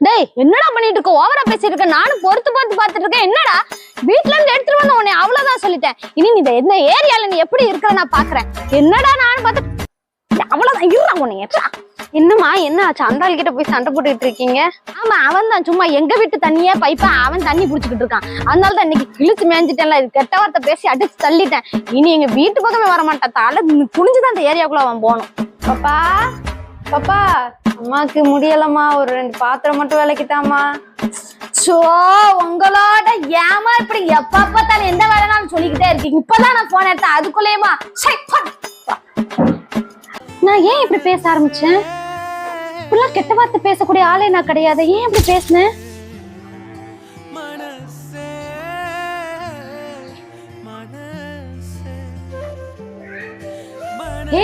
டேய் என்னடா பண்ணிட்டு இருக்க? ஓவரா பேசிட்டு இருக்க. நானும் பொறுத்து பார்த்து பார்த்துட்டு இருக்கேன். என்னடா? வீட்ல இருந்து எடுத்துட்டு வந்த உன்னை அவ்வளவுதான் சொல்லிட்டேன். இனி நீ இந்த எந்த ஏரியால நீ எப்படி இருக்கிற நான் பாக்குறேன் என்னடா நானும் பார்த்து அவ்வளவுதான். இருடா உன்னை ஏற்றா. என்னம்மா என்ன ஆச்சு? அந்த கிட்ட போய் சண்டை போட்டுக்கிட்டு இருக்கீங்க? ஆமா அவன் தான். சும்மா எங்க வீட்டு தண்ணியே பைப்பா அவன் தண்ணி புடிச்சுக்கிட்டு இருக்கான். அதனால தான் இன்னைக்கு கிழிச்சு மேய்ஞ்சிட்டேன்ல இது கெட்ட வார்த்தை பேசி அடிச்சு தள்ளிட்டேன். இனி எங்க வீட்டு பக்கமே வர மாட்டான். தலை குனிஞ்சுதான் அந்த ஏரியாக்குள்ள அவன் போகணும். பாப்பா பாப்பா. அம்மாக்கு முடியலம்மா. ஒரு ரெண்டு பாத்திரம் மட்டும் விளக்கிட்டாமா சோ உங்களோட ஏமா இப்படி எப்ப பார்த்தாலும் எந்த வேலைனாலும் சொல்லிக்கிட்டே இருக்கீங்க. இப்பதான் நான் போன் எடுத்தேன். அதுக்குள்ளேயுமா. நான் ஏன் இப்படி பேச ஆரம்பிச்சேன்? இப்படிலாம் கெட்ட வார்த்தை பேசக்கூடிய ஆளே நான் கிடையாது. ஏன் இப்படி பேசினேன்?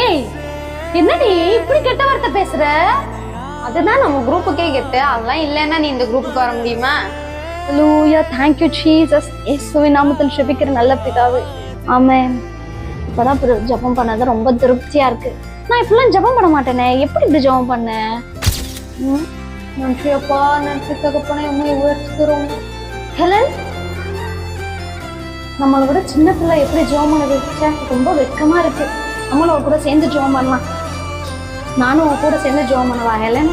ஏய் என்னடி இப்படி கெட்ட வார்த்தை பேசுற? அதுதான் நம்ம குரூப்புக்கே கெட்டு அதெல்லாம் இல்லைன்னா நீ இந்த குரூப்புக்கு வர முடியுமா? லூயா தேங்க்யூ ஜீசஸ் jesus. இயேசுவின் நாமத்தில் ஷபிக்கிற நல்ல பிதாவே. ஆமென் இப்பதான் இப்போ ஜெபம் பண்ணது ரொம்ப திருப்தியா இருக்கு. நான் இப்படிலாம் ஜெபம் பண்ண மாட்டேனே. எப்படி இப்படி ஜெபம் பண்ணேன் நன்றி அப்பா நன்றி தகப்பனே உண்மை உயர்த்துக்கிறோம் ஹெலன் நம்மளை விட சின்ன பிள்ளை எப்படி ஜெபம் பண்ண ச்சே, ரொம்ப வெக்கமா இருக்கு. நம்மளும் கூட சேர்ந்து ஜெபம் பண்ணலாம். நானும் உன் கூட சேர்ந்து ஜெபம் பண்ணவா ஹெலன்.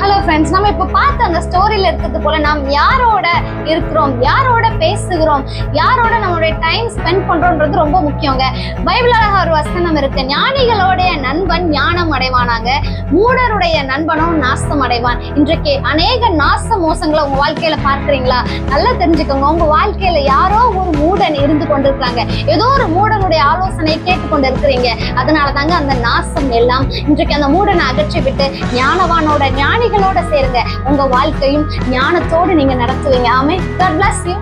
ஹலோ ஃப்ரெண்ட்ஸ் நம்ம இப்போ பார்த்த அந்த ஸ்டோரியில் இருக்கிறது போல நாம் யாரோட இருக்கிறோம் யாரோட பேசுகிறோம் யாரோட நம்மளுடைய டைம் ஸ்பெண்ட் பண்றோம்ன்றது ரொம்ப முக்கியங்க. பைபிள் அழகா ஒரு வசனம் இருக்கு. ஞானிகளுடைய நண்பன் ஞானம் அடைவானாங்க. மூடருடைய நண்பனும் நாசம் அடைவான். இன்றைக்கு அநேக நாச மோசங்களை உங்க வாழ்க்கையில பார்க்கறீங்களா? நல்லா தெரிஞ்சுக்கோங்க. உங்க வாழ்க்கையில யாரோ ஒரு மூடன் இருந்து கொண்டிருக்காங்க ஏதோ ஒரு மூடனுடைய ஆலோசனையை கேட்டுக்கொண்டு இருக்கிறீங்க அதனால தாங்க அந்த நாசம் எல்லாம். இன்றைக்கு அந்த மூடனை அகற்றி விட்டு ஞானவானோட ஞானி ஞானிகளோட சேருங்க. உங்க வாழ்க்கையும் ஞானத்தோடு நீங்க நடத்துவீங்க. ஆமே God பிளஸ் யூ